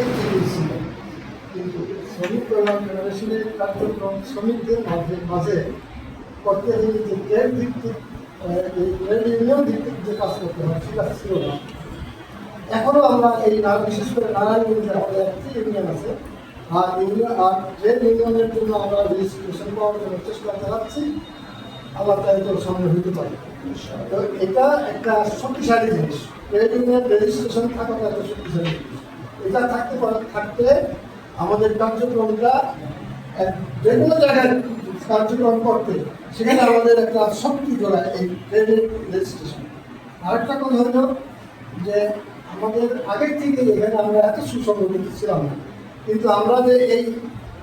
এই থেকেই ছিল কিন্তু শ্রমিক কল্যাণ ফেডারেশনের কার্যক্রম শ্রমিকদের মাঝে মাঝে করতে গেলে যে ট্রেড ভিত্তিক ট্রেড ইউনিয়ন ভিত্তিক যে কাজ করতে হয় সেটা ছিল না এখনও আমরা এই বিশেষ করে নারায়ণগঞ্জে আমাদের একটি ইউনিয়ন আছে আর ইউনিয়ন আর ট্রেড ইউনিয়নের জন্য আমরা রেজিস্ট্রেশন পাওয়ার জন্য চেষ্টা চালাচ্ছি তাই তো সামনে হইতে পারে তো এটা একটা শক্তিশালী জিনিস ট্রেড ইউনিয়ন রেজিস্ট্রেশন থাকাটা একটা শক্তিশালী জিনিস এটা থাকতে থাকতে আমাদের কার্যক্রমটা যে কোনো জায়গায় কার্যক্রম করতে, সেখানে আমাদের একটা শক্তি জোড়ায় এই ট্রেডের রেজিস্ট্রেশন আরেকটা কথা হলো যে আমাদের আগের থেকে এখানে আমরা এত সুসংগঠিত ছিলাম না। কিন্তু আমরা যে এই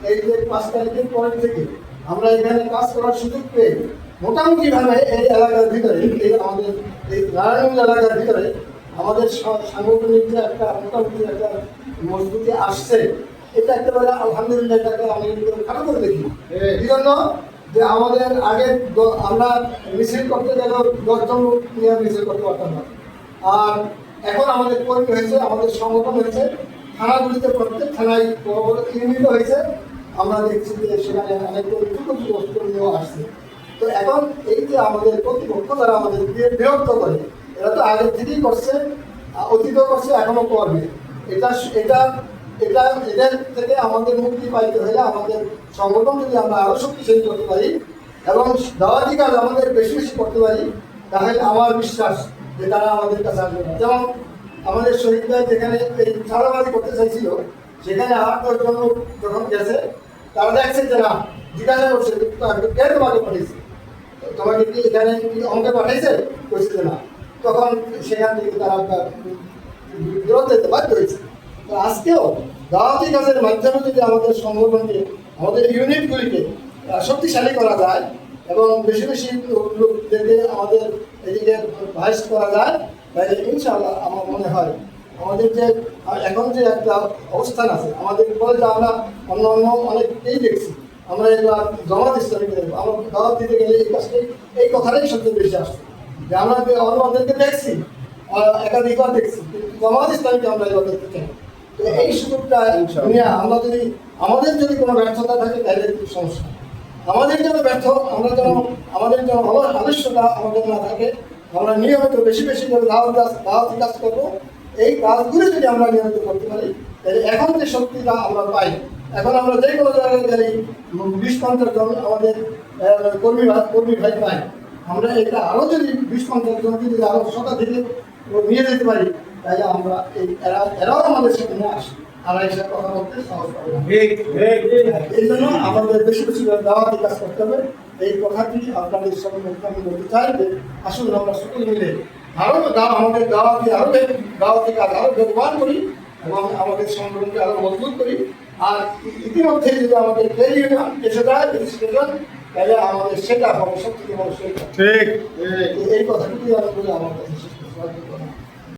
এই যে পাঁচ তারিখের পরের থেকে আমরা এখানে কাজ করার সুযোগ পেয়ে মোটামুটিভাবে এই এলাকার ভিতরে, এই আমাদের এই নারায়ণগঞ্জ এলাকার ভিতরে আমাদের সাংগঠনিক যে একটা মোটামুটি একটা মজবুতি আসছে এটা একেবারে আলহামদুলিল্লাহ এটাকে আমি ভালো করে দেখি এই জন্য যে আমাদের আগে আমরা মিছিল করতে গেলেও দশজন লোক নিয়ে মিছিল করতে পারতাম না। আর এখন আমাদের কর্মী হয়েছে আমাদের সংগঠন হয়েছে থানাগুলিতে প্রত্যেক থানায় ইউনিট হয়েছে। আমরা দেখছি যে সেখানে অনেক কর্মীও আসছে। তো এখন এই যে আমাদের কর্তৃপক্ষ তারা আমাদের বিরক্ত করে এরা তো আগের থেকেই করছে অতীতও করছে এখনও করবে। এটা এটা এটা এদের থেকে আমাদের মুক্তি পাইতে হলে আমাদের সংগঠন যদি আমরা আরও শক্তিশালী করতে পারি এবং দাওয়াতি কাজ আমাদের বেশি বেশি করতে পারি, তাহলে আমার বিশ্বাস যে তারা আমাদের কাছে আসবে যেমন আমাদের শহীদরা যেখানে এই চালাবাজি করতে চাইছিল, সেখানে আট লোক যখন গেছে, তারা দেখছে যে না, জিজ্ঞাসা করছে, কে তোমাকে পাঠিয়েছে? তোমাকে কি এখানে অঙ্কে পাঠাইছে কইছে যে না। তখন সেখান থেকে তারা বিরোধ দিতে বাধ্য হয়েছে। তো আজকেও দাওয়াতি কাজের মাধ্যমে যদি আমাদের সংগঠনকে, আমাদের ইউনিটগুলিকে শক্তিশালী করা যায় এবং বেশি বেশি লোক- লোকদেরকে আমাদের এদিকে ভাইস করা যায়, তাহলে ইনশাআল্লাহ আমার মনে হয় আমাদের যে এখন যে একটা অবস্থান আছে, আমাদের পরে যে আমরা অন্য অন্য অনেককেই দেখছি, আমরা এবার জমা দেখব আমরা দাওয়াত দিতে গেলে এই কাজটি, এই কথাটাই সবচেয়ে বেশি আসছে। যে আমরা অন্যদেরকে দেখছি একাধিকবার দেখছি জামাত ইসলামকে আমরা এবার দেখতে চাই এই সুযোগটা নিয়ে আমরা যদি আমাদের যদি কোনো ব্যর্থতা থাকে তাহলে সমস্যা? আমাদের যেন ব্যর্থ আমরা যেন আমাদের যেন আলস্যতা আমাদের না থাকে আমরা নিয়মিত বেশি বেশি করে দাওয়াত কাজ দাওয়াতি কাজ করব। এই কাজগুলো যদি আমরা নিয়মিত করতে পারি তাহলে এখন যে শক্তিটা আমরা পাই এখন আমরা যে কোনো জায়গায় গেলেই বিশ পঞ্চাশ জন আমাদের কর্মী কর্মী ভাই পাই। আমরা এটা আরও যদি বিশ পঞ্চাশ জন যদি আরও শতাধিকে নিয়ে যেতে পারি তাহলে আমরা এই এরা এরাও আমাদের সাথে নিয়ে আসে। এসে কথা বলতে পাবে এই জন্য আমাদের বেশি বেশি করে দাওয়াতি কাজ করতে হবে। এই কথাটি আপনাদের সঙ্গে আমি বলতে চাই যে আসুন আমরা সকলে মিলে আমাদের দাওয়াতি আরও বে- দাওয়াতি কাজ আরও ব্যবহার করি এবং আমাদের সংগঠনকে আরও মজবুত করি। আর ইতিমধ্যে যদি আমাদের এসে যায় তাহলে আমাদের সেটা সব থেকে বড় সেটা ঠিক এই কথাটুকুই আমি আমার কাছে।